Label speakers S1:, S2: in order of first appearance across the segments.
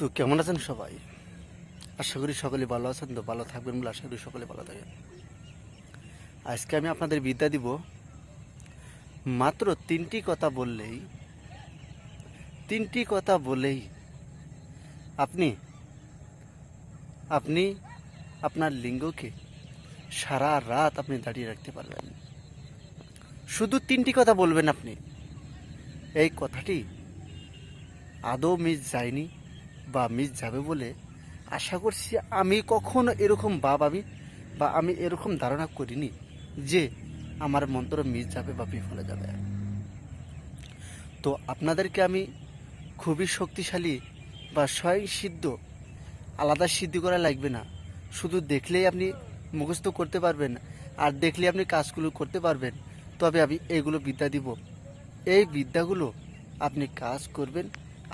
S1: তো কেমন আছেন সবাই? আশা করি সকলে ভালো আছেন, তো ভালো থাকবেন বলে আশা করি সকলে ভালো থাকেন। আজকে আমি আপনাদের বিদ্যা দিব। মাত্র তিনটি কথা বললেই, তিনটি কথা বলেই আপনি আপনি আপনার লিঙ্গকে সারা রাত আপনি দাঁড়িয়ে রাখতে পারবেন। শুধু তিনটি কথা বলবেন আপনি। এই কথাটি আদৌ মিস যায়নি। বা মিস যাবে বলে আশা করছি আমি কখনো এরকম ভাব আমি বা আমি এরকম ধারণা করিনি যে আমার মন্ত্র মিস যাবে বা বিফলে যাবে। তো আপনাদেরকে আমি খুবই শক্তিশালী বা স্বয়ং সিদ্ধ, আলাদা সিদ্ধি করা লাগবে না। শুধু দেখলেই আপনি মুখস্থ করতে পারবেন আর দেখলে আপনি কাজগুলো করতে পারবেন। তবে আমি এইগুলো বিদ্যা দিব। এই বিদ্যাগুলো আপনি কাজ করবেন,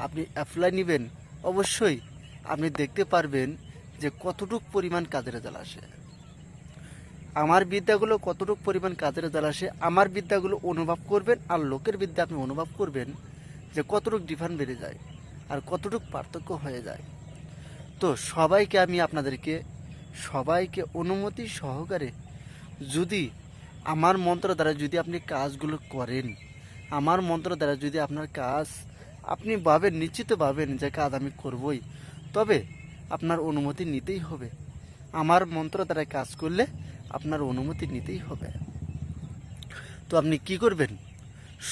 S1: আপনি অ্যাপ্লাই নেবেন অবশ্যই আপনি দেখতে পারবেন যে কতটুক পরিমাণ কাজের রেজাল্ট আসে। আমার বিদ্যাগুলো কতটুক পরিমাণ কাজের রেজাল্ট আসে, আমার বিদ্যাগুলো অনুভব করবেন আর লোকের বিদ্যা আপনি অনুভব করবেন যে কতটুক ডিফারেন্ট বেড়ে যায় আর কতটুক পার্থক্য হয়ে যায়। তো সবাইকে আমি আপনাদেরকে, সবাইকে অনুমতি সহকারে যদি আমার মন্ত্র দ্বারা যদি আপনি কাজগুলো করেন, আমার মন্ত্র দ্বারা যদি আপনার কাজ আপনি ভাবেন, নিশ্চিত ভাবেন যে কাজ আমি করবই। তবে আপনার অনুমতি নিতেই হবে। আমার মন্ত্র দ্বারা কাজ করলে আপনার অনুমতি নিতেই হবে। তো আপনি কি করবেন?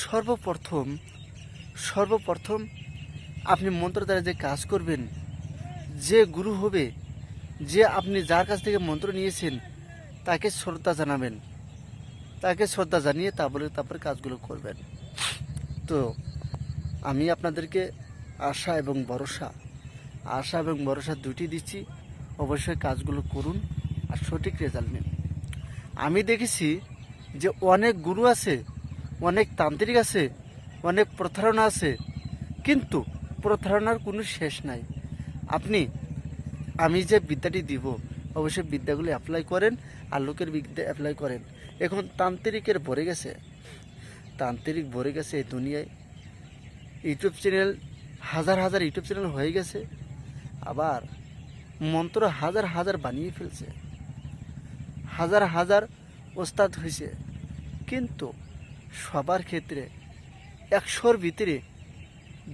S1: সর্বপ্রথম সর্বপ্রথম আপনি মন্ত্র দ্বারা যে কাজ করবেন, যে গুরু হবে, যে আপনি যার কাছ থেকে মন্ত্র নিয়েছেন, তাকে শ্রদ্ধা জানাবেন। তাকে শ্রদ্ধা জানিয়ে তারপরে তারপরে কাজগুলো করবেন। তো আমি আপনাদেরকে আশা এবং ভরসা, আশা এবং ভরসা দুটি দিচ্ছি। অবশ্যই কাজগুলো করুন আর সঠিক রেজাল্ট নিন। আমি দেখেছি যে অনেক গুরু আছে, অনেক তান্ত্রিক আছে, অনেক প্রতারণা আছে, কিন্তু প্রতারণার কোনো শেষ নাই। আপনি, আমি যে বিদ্যাটি দিব, অবশ্যই বিদ্যাগুলি অ্যাপ্লাই করেন আর লোকের বিদ্যা অ্যাপ্লাই করেন। এখন তান্ত্রিকের ভরে গেছে। তান্ত্রিক ভরে গেছে এই দুনিয়ায়। ইউটিউব চ্যানেল, হাজার হাজার ইউটিউব চ্যানেল হয়ে গেছে, আবার মন্ত্র হাজার হাজার বানিয়ে ফেলছে। হাজার হাজার ওস্তাদ হয়েছে কিন্তু সবার ক্ষেত্রে একশোর ভিতরে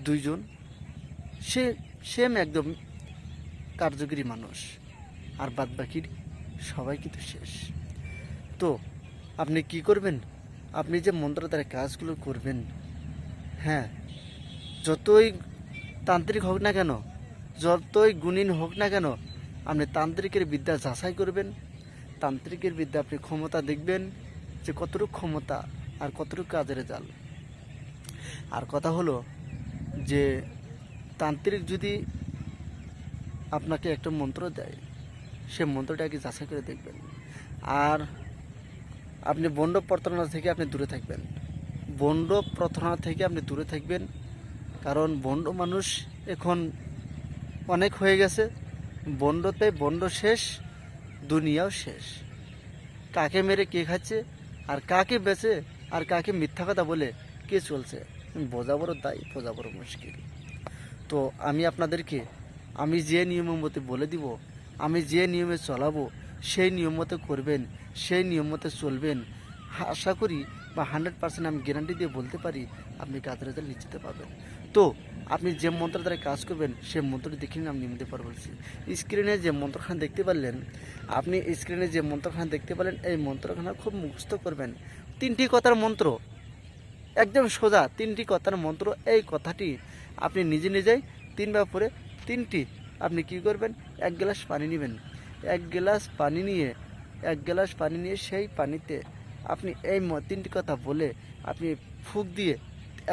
S1: দুইজন, সে, সেম একদম কার্যকরী মানুষ। আর বাদ বাকির সবাই কিন্তু শেষ। তো আপনি কি করবেন? আপনি যে মন্ত্র দ্বারা কাজগুলো করবেন হ্যাঁ যতই তান্ত্রিক হোক না কেন, যতই গুণীন হোক না কেন, আপনি তান্ত্রিকের বিদ্যা যাচাই করবেন। তান্ত্রিকের বিদ্যা আপনি ক্ষমতা দেখবেন যে কতটুকু ক্ষমতা আর কতটুকু কাজের জাল। আর কথা হলো যে তান্ত্রিক যদি আপনাকে একটা মন্ত্র দেয়, সে মন্ত্রটাকে যাচাই করে দেখবেন। আর আপনি বন্ড প্রতারণা থেকে আপনি দূরে থাকবেন। বন্ড প্রতারণা থেকে আপনি দূরে থাকবেন। কারণ বন্ড মানুষ এখন অনেক হয়ে গেছে। বন্ডতে বন্ড শেষ, দুনিয়াও শেষ। কাকে মেরে কে খাচ্ছে, আর কাকে বেচে, আর কাকে মিথ্যা কথা বলে কে চলছে, বোঝা বড় দায়ী, বোঝা বড় মুশকিল। তো আমি আপনাদেরকে, আমি যে নিয়মের মতো বলে দিব, আমি যে নিয়মে চলাবো, সেই নিয়ম মতো করবেন, সেই নিয়ম মতো চলবেন। আশা করি বা হান্ড্রেড পার্সেন্ট আমি গ্যারান্টি দিয়ে বলতে পারি, আপনি কাজের রেজাল্ট নিশ্চিত পাবেন। তো আপনি যে মন্ত্র দ্বারা কাজ করবেন সেই মন্ত্রটি দেখে নিন, আমি নিমিতে পার বলছি। স্ক্রিনে যে মন্ত্রখানা দেখতে পারলেন, আপনি স্ক্রিনে যে মন্ত্রখানা দেখতে পারলেন, এই মন্ত্রখানা খুব মুখস্থ করবেন। তিনটি কথার মন্ত্র, একদম সোজা তিনটি কথার মন্ত্র, এই কথাটি আপনি নিজে নিজেই তিনবার পরে তিনটি, আপনি কি করবেন? এক গ্লাস পানি নেবেন। এক গ্লাস পানি নিয়ে, এক গ্লাস পানি নিয়ে সেই পানিতে আপনি এই তিনটি কথা বলে আপনি ফুক দিয়ে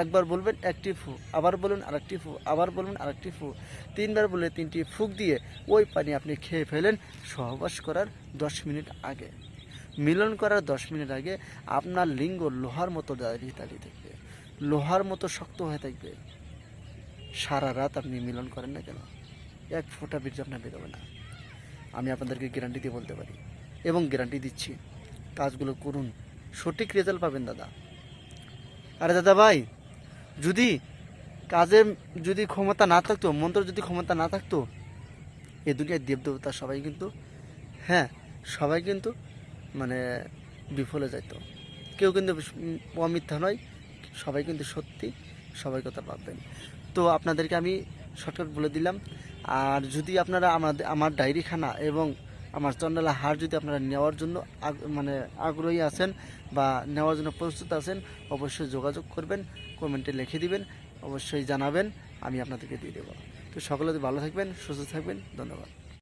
S1: একবার বলবেন একটি ফু, আবার বলুন আরেকটি ফু, আবার বলুন আরেকটি ফু। তিনবার বলে তিনটি ফুক দিয়ে ওই পানি আপনি খেয়ে ফেলেন সহবাস করার দশ মিনিট আগে। মিলন করার দশ মিনিট আগে আপনার লিঙ্গ লোহার মতো দাঁড়িয়ে দাঁড়িয়ে থাকবে। লোহার মতো শক্ত হয়ে থাকবে। সারা রাত আপনি মিলন করেন না কেন? এক ফোঁটা বীর্য আপনার বেরোবে না। আমি আপনাদেরকে গ্যারান্টি দিয়ে বলতে পারি এবং গ্যারান্টি দিচ্ছি। কাজগুলো করুন। সঠিক রেজাল্ট পাবেন দাদা। আরে দাদা ভাই যদি কাজের যদি ক্ষমতা না থাকতো মন্ত্র যদি ক্ষমতা না থাকতো এ দুনিয়ার দেবদেবতা সবাই কিন্তু হ্যাঁ সবাই কিন্তু মানে বিফলে যাইতো। কেউ কিন্তু অমিথ্যা নয়, সবাই কিন্তু সত্যি সবাই কথা ভাববেন। তো আপনাদেরকে আমি শর্টকাট বলে দিলাম। আর যদি আপনারা আমাদের, আমার ডায়েরিখানা এবং আমার চন্ডালা হার যদি আপনারা নেওয়ার জন্য মানে আগ্রহী আছেন বা নেওয়ার জন্য প্রস্তুত আছেন, অবশ্যই যোগাযোগ করবেন, কমেন্টে লিখে দিবেন, অবশ্যই জানাবেন, আমি আপনাদেরকে দিয়ে দেবো। তো সকলে ভালো থাকবেন, সুস্থ থাকবেন, ধন্যবাদ।